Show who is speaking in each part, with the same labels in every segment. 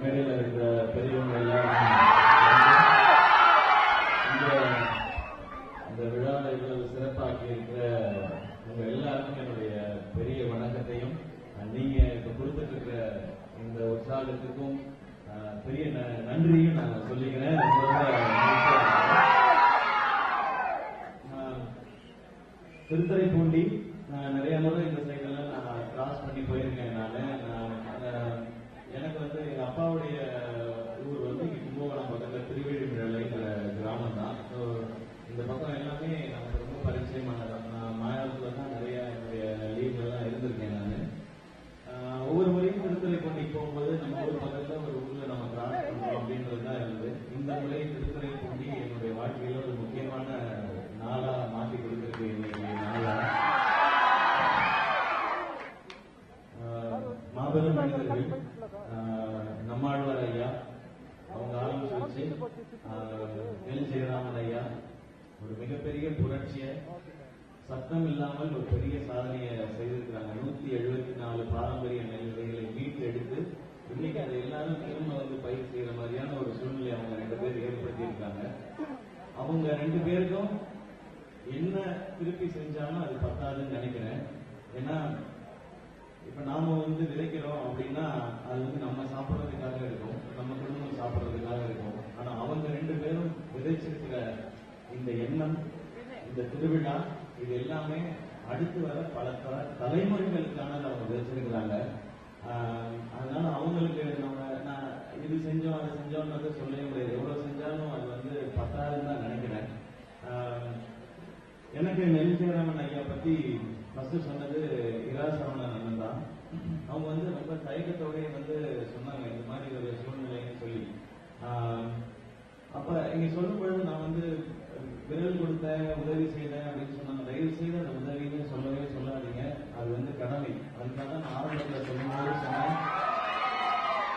Speaker 1: மேடையில் இருக்கிற பெரியவங்க எல்லாம் இந்த விழாவை இவ்வளவு சிறப்பாக்கி இருக்கிற உங்க எல்லாருக்கும் என்னுடைய பெரிய வணக்கத்தையும் நீங்க இப்ப கொடுத்துட்டு இருக்கிற இந்த உற்சாகத்துக்கும் பெரிய ந- நன்றியும் நான் சொல்லிக்கிறேன். ரொம்ப ரொம்ப நான் திருத்துறைப்பூண்டி நான் நிறைய முறை இந்த சைடெல்லாம் நான் கிராஸ் பண்ணி போயிருக்கேன் நான். எனக்கு வந்து எங்க அப்பா ஊர் வந்து இங்க கும்பகோணம் பக்கத்துல திருவேழிமிழலைங்கிற கிராமம் தான் ஸோ இந்த பக்கம் எல்லாமே நமக்கு ரொம்ப பரிச்சயமானதான் நான் மாயாவத்துல தான் நிறைய என்னுடைய லீவ்லாம் இருந்திருக்கேன் நான். ஒவ்வொரு முறையும் திருத்துறைப்பூண்டி போகும்போது நம்ம ஒரு பக்கத்துல ஒரு ஊர்ல நம்ம கிராஸ் பண்றோம் அப்படின்றது தான் இருந்தது. இந்த முறை திருத்துறைப்பூண்டி என்னுடைய வாழ்க்கையில ஒரு முக்கியமான நாளா மாற்றி கொடுத்துருக்கு இன்னைக்கு நாளா. மாபெரும் மனிதர்கள் நம்மாழ்வார் ஐயா அவங்க ஆரம்பிச்சு வச்சு எல் ஜெயராமன் ஐயா ஒரு மிகப்பெரிய புரட்சியை சத்தம் இல்லாமல் ஒரு பெரிய சாதனையை செய்திருக்கிறாங்க. நூத்தி எழுபத்தி நாலு பாரம்பரிய நெல்லைகளை மீட்டு எடுத்து இன்னைக்கு அதை எல்லாரும் திரும்ப வந்து பயிர் செய்யற மாதிரியான ஒரு சூழ்நிலை அவங்க ரெண்டு பேர் ஏற்படுத்தி இருக்காங்க அவங்க ரெண்டு பேருக்கும் என்ன திருப்பி செஞ்சாலும் அது பத்தாதுன்னு நினைக்கிறேன். ஏன்னா இப்ப நாம வந்து விதைக்கிறோம் அப்படின்னா அது வந்து நம்ம சாப்பிடுறதுக்காக இருக்கும் நம்ம குடும்பம் சாப்பிடுறதுக்காக இருக்கும் ஆனா அவங்க ரெண்டு பேரும் விதைச்சிருக்கிற இந்த எண்ணம் இந்த திருவிழா இது எல்லாமே அடுத்து வர பல தலைமுறைகளுக்கான அவங்க விதைச்சிருக்கிறாங்க அதனால அவங்களுக்கு நம்ம நான் இது செஞ்சோம் அதை செஞ்சோம்னு சொல்லவே முடியாது. எவ்வளவு செஞ்சாலும் அது வந்து பத்தாதுன்னு தான் நினைக்கிறேன். எனக்கு நெல் ஐயா பத்தி ஃபர்ஸ்ட் சொன்னது இரா சரவணன் அண்ணன் தான். அவங்க வந்து ரொம்ப தயக்கத்தோடய வந்து சொன்னாங்க இந்த மாதிரி ஒரு சூழ்நிலைன்னு சொல்லி. அப்ப இங்க சொல்லும் பொழுது நான் வந்து விரல் கொடுத்தேன் உதவி செய்தேன் அப்படின்னு சொன்னாங்க. தயவு செய்து அந்த உதவின்னு சொல்லவே சொல்லாதீங்க. அது வந்து கடமை. அதுக்காக நான் ஆரம்பத்தில் சொல்லும்போது சொன்னேன்.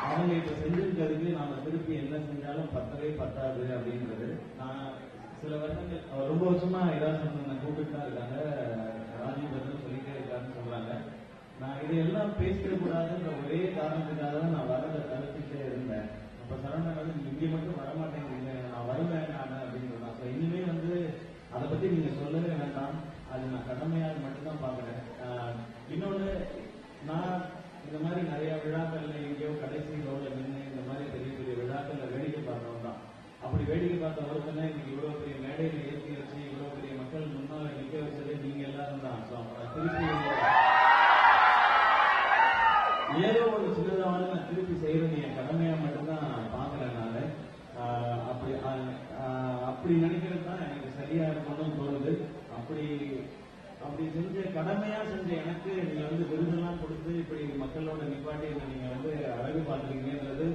Speaker 1: அவங்க இப்ப செஞ்சிருக்கிறதுக்கு நாம திருப்பி என்ன செஞ்சாலும் பத்தவே பத்தாது அப்படின்றது. நான் சில வருடங்கள் அவர் ரொம்ப வருஷமா இராசன் கூப்பிட்டு தான் இருக்காங்க. ராஜீவ் வந்து சொல்லிட்டே இருக்காருன்னு சொல்றாங்க. நான் இதையெல்லாம் பேசிட கூடாதுன்ற ஒரே காரணத்துக்காக தான் நான் வரத தவிர்த்துட்டே இருந்தேன். அப்ப சரவணன் வந்து இங்கே மட்டும் வரமாட்டேங்கிறீங்க நான் வருவேன் நான் அப்படின்னு சொன்னான் So, இனிமே வந்து அதை பத்தி நீங்க சொல்லவே வேண்டாம் அது நான் கடமையாக மட்டும்தான் பாக்குறேன் ஆஹ் இன்னொன்னு நான் இந்த மாதிரி நிறைய விழாக்கள்ல எங்கேயோ கடைசி ரோல நின்று இந்த மாதிரி பெரிய பெரிய விழாக்கள்ல வேடிக்கை பார்த்தவங்க தான் அப்படி வேடிக்கை பார்த்த ஒருத்தனை இன்னைக்கு இவ்வளவு பெரிய மேடையில ஏற்றி வச்சு இவ்வளவு பெரிய மக்கள் முன்னால நிக்க வச்சதே நீங்க எல்லாரும் தான். திருப்பி ஏதோ ஒரு சின்னதாவது நான் திருப்பி செய்யறது என் கடமையா மட்டும்தான் பாக்குறேன் நானு. ஆஹ் அப்படி ஆஹ் அப்படி நினைக்கிறது தான் எனக்கு சரியா இருக்கணும்னு தோணுது. அப்படி அப்படி செஞ்ச கடமையா செஞ்ச எனக்கு நீங்க வந்து விருதெல்லாம் கொடுத்து இப்படி மக்களோட நிப்பாட்டி நீங்க வந்து அழகு என்னை